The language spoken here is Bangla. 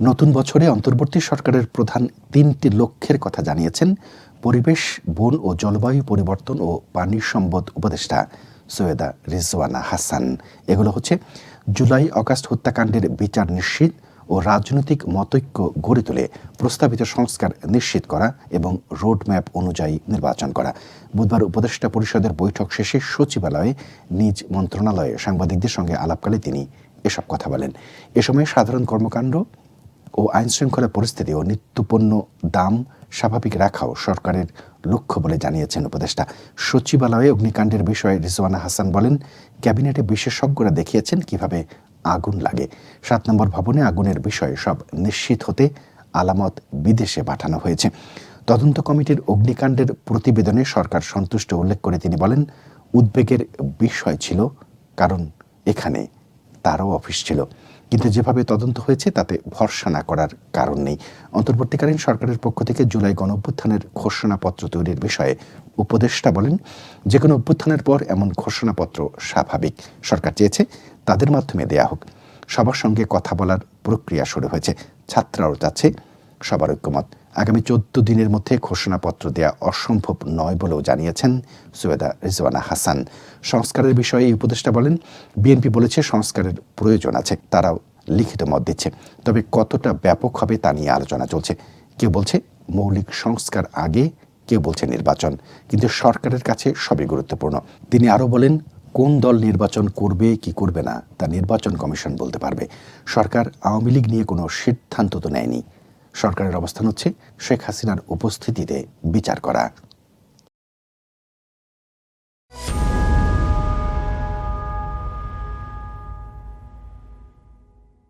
নতুন বছরে অন্তর্বর্তী সরকারের প্রধান তিনটি লক্ষ্যের কথা জানিয়েছেন পরিবেশ, বন ও জলবায়ু পরিবর্তন ও পানি সম্পদ উপদেষ্টা সৈয়দা রিজওয়ানা হাসান। এগুলো হচ্ছে, জুলাই অগাস্ট হত্যাকাণ্ডের বিচার নিশ্চিত ও রাজনৈতিক মতৈক্য গড়ে তুলে, প্রস্তাবিত সংস্কার নিশ্চিত করা এবং রোডম্যাপ অনুযায়ী নির্বাচন করা। বুধবার উপদেষ্টা পরিষদের বৈঠক শেষে সচিবালয়ে নিজ মন্ত্রণালয়ে সাংবাদিকদের সঙ্গে আলাপকালে তিনি এসব কথা বলেন। এ সময় সাধারণ কর্মকাণ্ড ও আইনশৃঙ্খলা পরিস্থিতি ও নিত্যপণ্য দাম স্বাভাবিক রাখাও সরকারের লক্ষ্য বলে জানিয়েছেন উপদেষ্টা। সচিবালয়ে অগ্নিকাণ্ডের বিষয়ে রিজওয়ানা হাসান বলেন, ক্যাবিনেটে বিশেষজ্ঞরা দেখিয়েছেন কীভাবে আগুন লাগে। সাত নম্বর ভবনে আগুনের বিষয়ে সব নিশ্চিত হতে আলামত বিদেশে পাঠানো হয়েছে। তদন্ত কমিটির অগ্নিকাণ্ডের প্রতিবেদনে সরকার সন্তুষ্ট উল্লেখ করে তিনি বলেন, উদ্বেগের বিষয় ছিল, কারণ এখানে তারও অফিস ছিল। কিন্তু যেভাবে তদন্ত হয়েছে, তাতে ভরসা না করার কারণ নেই। অন্তর্বর্তীকালীন সরকারের পক্ষ থেকে জুলাই গণঅভ্যুত্থানের ঘোষণাপত্র তৈরির বিষয়ে উপদেষ্টা বলেন যে কোনো অভ্যুত্থানের পর এমন ঘোষণাপত্র স্বাভাবিক। সরকার চেয়েছে তাদের মাধ্যমে দেয়া হোক। সবার সঙ্গে কথা বলার প্রক্রিয়া শুরু হয়েছে। ছাত্রাও চাচ্ছে সবার ঐক্যমত। আগামী চোদ্দ দিনের মধ্যে ঘোষণাপত্র দেয়া অসম্ভব নয় বলেও জানিয়েছেন সৈয়দা রিজওয়ানা হাসান। সংস্কারের বিষয়ে এই উপদেষ্টা বলেন, বিএনপি বলেছে সংস্কারের প্রয়োজন আছে, তারাও লিখিত মত দিচ্ছে। তবে কতটা ব্যাপক হবে তা নিয়ে আলোচনা চলছে। কেউ বলছে মৌলিক সংস্কার আগে, কেউ বলছে নির্বাচন। কিন্তু সরকারের কাছে সবই গুরুত্বপূর্ণ। তিনি আরও বলেন, কোন দল নির্বাচন করবে, কি করবে না, তা নির্বাচন কমিশন বলতে পারবে। সরকার আওয়ামী লীগ নিয়ে কোনো সিদ্ধান্ত তো নেয়নি। সরকারের অবস্থান হচ্ছে শেখ হাসিনার উপস্থিতিতে বিচার করা।